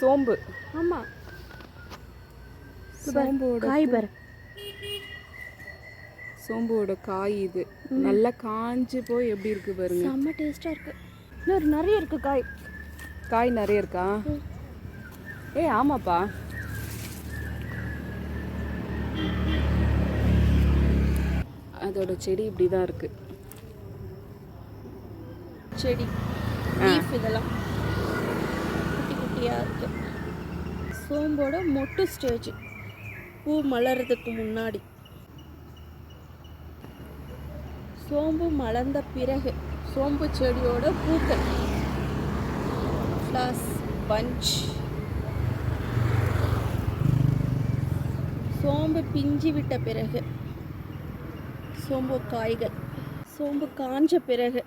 சோம்பு. ஆமாம் சோம்போட காய் பாரு. சோம்போட காய் இது. நல்லா காஞ்சு போய் எப்படி இருக்கு பாருங்க. செம்ம டேஸ்ட்டாக இருக்கு. இன்னொரு நிறைய இருக்கு காய். காய் நிறைய இருக்கா? ஏய் ஆமாப்பா. அதோட செடி இப்படி தான் இருக்கு. செடி லீஃப் இதெல்லாம். இருக்கு. சோம்போட மொட்டு ஸ்டேஜ். பூ மலர்றதுக்கு முன்னாடி. சோம்பு மலர்ந்த பிறகு சோம்பு செடியோட பூக்கள். ஃப்ளாஸ் பஞ்ச் சோம்பு பிஞ்சி விட்ட பிறகு சோம்பு காய்கள். சோம்பு காஞ்ச பிறகு